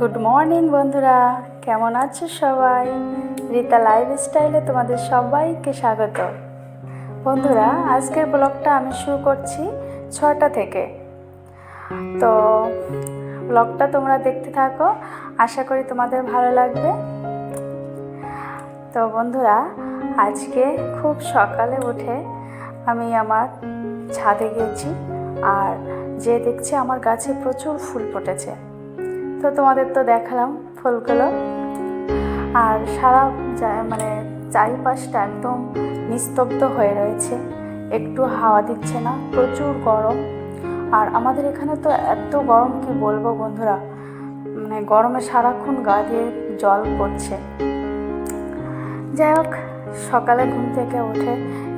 Good morning বন্ধুরা। কেমন আছো সবাই? রীতা লাইফ স্টাইলে তোমাদের সবাইকে স্বাগত। বন্ধুরা, আজকের ব্লগটা আমি শুরু করছি ছটা থেকে। তো, ব্লগটা তোমরা দেখতে থাকো, আশা করি তোমাদের ভালো লাগবে। তো, বন্ধুরা, আজকে খুব সকালে উঠে আমি আমার ছাদে গেছি, আর যে দেখছি আমার গাছে প্রচুর ফুল ফুটেছে। তো তোমাদের তো দেখালাম ফুলগুলো আর সারা মানে চারিপাশটা একদম নিস্তব্ধ হয়ে রয়েছে। একটু হাওয়া দিচ্ছে না, প্রচুর গরম। আর আমাদের এখানে তো এত গরম, কি বলব বন্ধুরা? মানে গরমে সারাক্ষণ গা দিয়ে জল পড়ছে। যাই হোক, সকালে ঘুম থেকে উঠে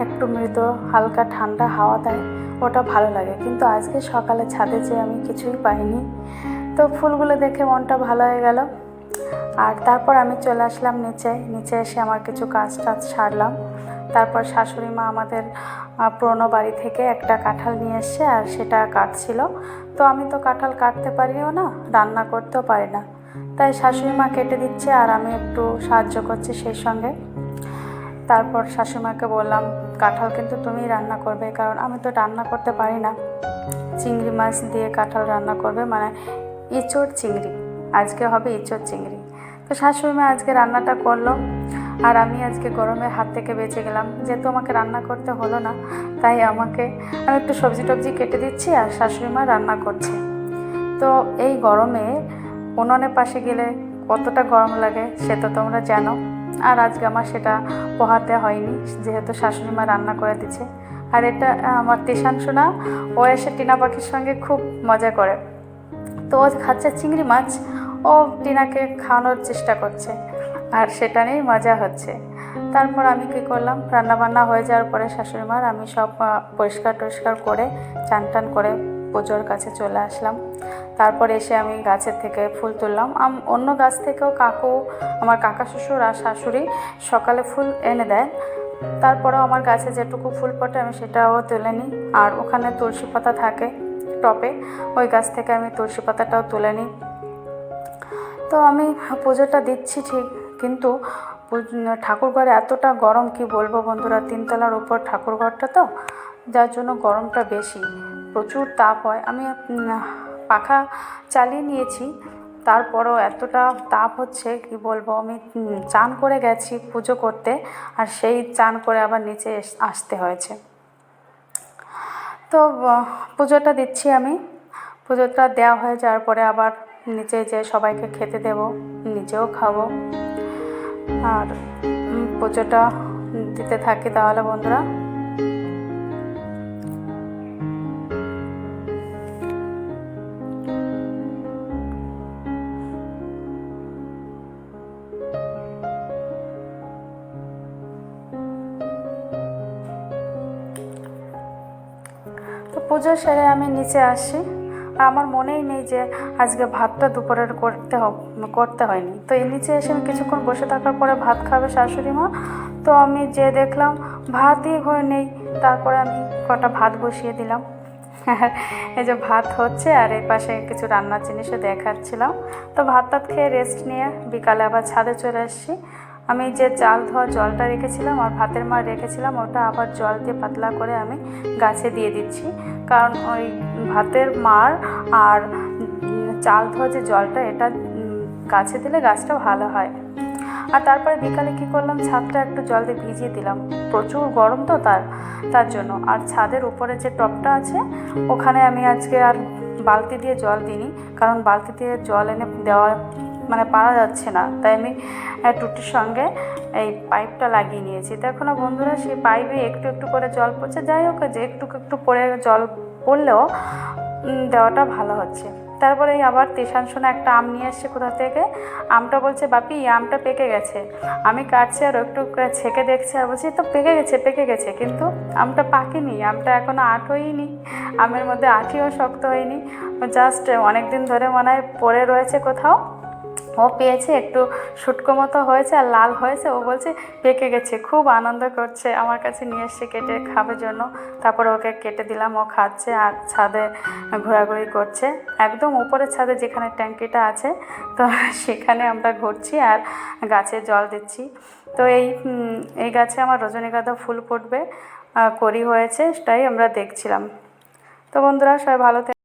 একটু মৃদু, হালকা ঠান্ডা হাওয়া দেয়, ওটা ভালো লাগে। কিন্তু আজকে সকালে ছাদে যেয়ে আমি কিছুই পাইনি। তো ফুলগুলো দেখে মনটা ভালো হয়ে গেল। আর তারপর আমি চলে আসলাম নিচে। নিচে এসে আমার কিছু কাজ টাজ সারলাম। তারপর শাশুড়ি মা আমাদের পুরনো বাড়ি থেকে একটা কাঁঠাল নিয়ে এসছে আর সেটা কাটছিল। তো আমি তো কাঁঠাল কাটতে পারিও না, রান্না করতেও পারি না। তাই শাশুড়ি মা কেটে দিচ্ছে আর আমি একটু সাহায্য করছি সেই সঙ্গে। তারপর শাশুড়িমাকে বললাম, কাঁঠাল কিন্তু তুমি রান্না করবে, কারণ আমি তো রান্না করতে পারি না। চিংড়ি মাছ দিয়ে কাঁঠাল রান্না করবে মানে ইঁচড় চিংড়ি। আজকে হবে ইঁচড় চিংড়ি। তো শাশুড়ি মা আজকে রান্নাটা করল। আর আমি আজকে গরমে হাত থেকে বেঁচে গেলাম। যেহেতু আমাকে রান্না করতে হলো না, তাই আমাকে আমি একটু সবজি টবজি কেটে দিচ্ছি আর শাশুড়ি মা রান্না করছে। তো এই গরমে উনুনের পাশে গেলে কতটা গরম লাগে সে তো তোমরা জানো। আর আজকে আমার সেটা পোহাতে হয়নি, যেহেতু শাশুড়ি মা রান্না করে দিচ্ছে। আর এটা আমার তিশাংশু না, ও এসে টিনা পাখির সঙ্গে খুব মজা করে। তো ও খাচ্ছে চিংড়ি মাছ। ও টিনাকে খাওয়ানোর চেষ্টা করছে। আর সেটা নিয়েই মজা হচ্ছে। তারপর আমি কী করলাম? রান্নাবান্না হয়ে যাওয়ার পরে শাশুড়ি মার আমি সব পরিষ্কার টরিষ্কার করে, চান টান করে পুজোর কাছে চলে আসলাম। তারপর এসে আমি গাছের থেকে ফুল তুললাম। অন্য গাছ থেকেও কাকু, আমার কাকা শ্বশুর আর শাশুড়ি সকালে ফুল এনে দেয় তারপরেও আমার গাছে যেটুকু ফুল ফোটে আমি সেটাও তুলে নিই। আর ওখানে তুলসী পাতা থাকে। টপে, ওই গাছ থেকে আমি তুলসী পাতাটাও তুলে নিই। তো আমি পুজোটা দিচ্ছি ঠিক, কিন্তু পু- ঠাকুরঘরে এতটা গরম কি বলব বন্ধুরা? তিনতলার উপর ঠাকুরঘরটা তো, যার জন্য গরমটা বেশি। প্রচুর তাপ হয়। আমি পাখা চালিয়ে নিয়েছি, তারপরও এতটা তাপ হচ্ছে কি বলব? আমি চান করে গেছি পুজো করতে, আর সেই চান করে আবার নিচে আসতে হয়েছে। তো পুজোটা দিচ্ছি আমি। পুজোটা দেওয়া হয়ে যাওয়ার পরে আবার নিচে যে সবাইকে খেতে দেব, নিজেও খাব। আর পুজোটা দিতে থাকি তাহলে বন্ধুরা। তো পুজো সেরে আমি নিচে আসি। আর আমার মনেই নেই যে আজকে ভাতটা দুপুরের করতে করতে হয়নি। তো এই নিচে এসে আমি কিছুক্ষণ বসে থাকার পরে ভাত খাবে শাশুড়ি মা। তো আমি যে দেখলাম, ভাতই হয়ে নেই। তারপরে আমি কটা ভাত বসিয়ে দিলাম। এই যে ভাত হচ্ছে আর এই পাশে কিছু রান্নার জিনিসও দেখাচ্ছিলাম। তো ভাত খেয়ে রেস্ট নিয়ে বিকালে আবার ছাদে চলে এসেছি আমি যে চাল ধোয়া জলটা রেখেছিলাম আর ভাতের মার রেখেছিলাম, ওটা আবার জল দিয়ে পাতলা করে আমি গাছে দিয়ে দিচ্ছি। কারণ ওই ভাতের মার আর চাল ধোয়া যে জলটা, এটা গাছে দিলে গাছটা ভালো হয়। আর তারপরে বিকালে কি করলাম? ছাদটা একটু জল দিয়ে ভিজিয়ে দিলাম। প্রচুর গরম তো তার তার জন্য। আর ছাদের উপরে যে টপটা আছে, ওখানে আমি আজকে আর বালতি দিয়ে জল দিইনি। কারণ বালতি দিয়ে জল এনে দেওয়া মানে পারা যাচ্ছে না। তাই আমি টুটির সঙ্গে এই পাইপটা লাগিয়ে নিয়েছি। দেখো না বন্ধুরা সেই পাইপে একটু একটু করে জল পড়ছে। যাই হোক, যে একটু একটু পরে জল পড়লেও দেওয়াটা ভালো হচ্ছে। তারপরে আবার তেষাংশনে একটা আম নিয়ে এসছে কোথা থেকে? আমটা বলছে, বাপি, এই আমটা পেকে গেছে। আমি কাটছি আর একটু ছেঁকে দেখছি আর বলছি তো পেকে গেছে পেকে গেছে। কিন্তু আমটা পাকেনি। আমটা এখনও আট হয়নি। আমের মধ্যে আঠিও শক্ত হয়নি। জাস্ট অনেক দিন ধরে মনে হয় পড়ে রয়েছে কোথাও। ও পেয়েছে, একটু শুটকো মতো হয়েছে আর লাল হয়েছে। ও বলছে, পেকে গেছে, খুব আনন্দ করছে আমার কাছে নিয়ে এসে কেটে খাবে জন্য। তারপরে ওকে কেটে দিলাম, ও খাচ্ছে আর ছাদে ঘোরাঘুরি করছে। একদম উপরের ছাদে যেখানে ট্যাঙ্কিটা আছে, তো সেখানে আমরা ঘুরছি আর গাছে জল দিচ্ছি। তো এই এই গাছে আমার রজনীগন্ধা ফুল ফুটবে করি হয়েছে, সেটাই আমরা দেখছিলাম। তো বন্ধুরা, সবাই ভালো।